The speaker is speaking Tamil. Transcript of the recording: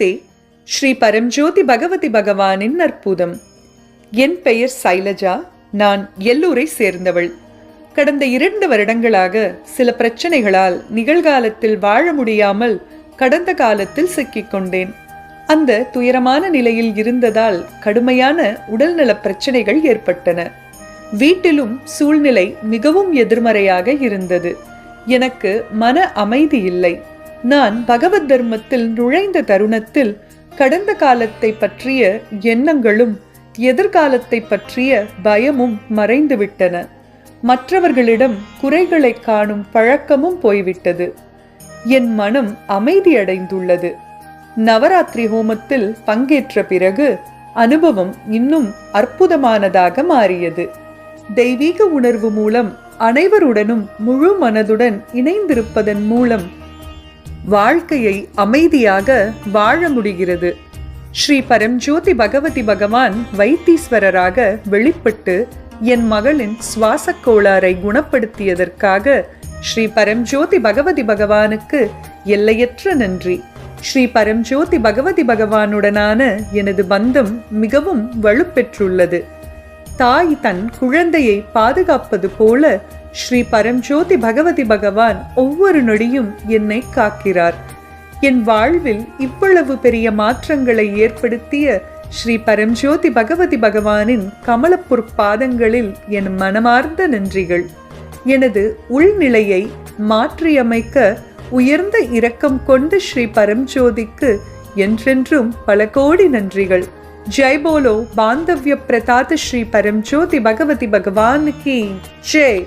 நமஸ்தே ஸ்ரீ பரம்ஜோதி பகவதி பகவானின் அற்புதம். என் பெயர் சைலஜா நான் எல்லூரை சேர்ந்தவள். கடந்த இரண்டு வருடங்களாக சில பிரச்சனைகளால் நிகழ்காலத்தில் வாழ முடியாமல் கடந்த காலத்தில் சிக்கிக்கொண்டேன். அந்த துயரமான நிலையில் இருந்ததால் கடுமையான உடல்நல பிரச்சனைகள் ஏற்பட்டன. வீட்டிலும் சூழ்நிலை மிகவும் எதிர்மறையாக இருந்தது. எனக்கு மன அமைதி இல்லை. நான் பகவத் தர்மத்தில் நுழைந்த தருணத்தில் கடந்த காலத்தை பற்றிய எண்ணங்களும் எதிர்காலத்தை பற்றிய பயமும் மறைந்துவிட்டன. மற்றவர்களிடம் குறைகளை காணும் பழக்கமும் போய்விட்டது. என் மனம் அமைதியடைந்துள்ளது. நவராத்திரி ஹோமத்தில் பங்கேற்ற பிறகு அனுபவம் இன்னும் அற்புதமானதாக மாறியது. தெய்வீக உணர்வு மூலம் அனைவருடனும் முழு மனதுடன் இணைந்திருப்பதன் மூலம் வாழ்க்கையை அமைதியாக வாழ முடிகிறது. ஸ்ரீ பரம்ஜோதி பகவதி பகவான் வைத்தீஸ்வரராக வெளிப்பட்டு என் மகளின் சுவாசக் கோளாறை குணப்படுத்தியதற்காக ஸ்ரீ பரம்ஜோதி பகவதி பகவானுக்கு எல்லையற்ற நன்றி. ஸ்ரீ பரம்ஜோதி பகவதி பகவானுடனான எனது பந்தம் மிகவும் வலுப்பெற்றுள்ளது. தாய் தன் குழந்தையை பாதுகாப்பது போல ஸ்ரீ பரம்ஜோதி பகவதி பகவான் ஒவ்வொரு நொடியும் என்னை காக்கிறார். என் வாழ்வில் இவ்வளவு பெரிய மாற்றங்களை ஏற்படுத்திய ஸ்ரீ பரம்ஜோதி பகவதி பகவானின் கமலப்புற் பாதங்களில் என் மனமார்ந்த நன்றிகள். எனது உள்நிலையை மாற்றியமைக்க உயர்ந்த இரக்கம் கொண்ட ஸ்ரீ பரம்ஜோதிக்கு என்றென்றும் பல கோடி நன்றிகள். ஜெய் போலோ பாந்தவ்ய பிரதாத ஸ்ரீ பரம்ஜோதி பகவதி பகவான் கி ஜெய்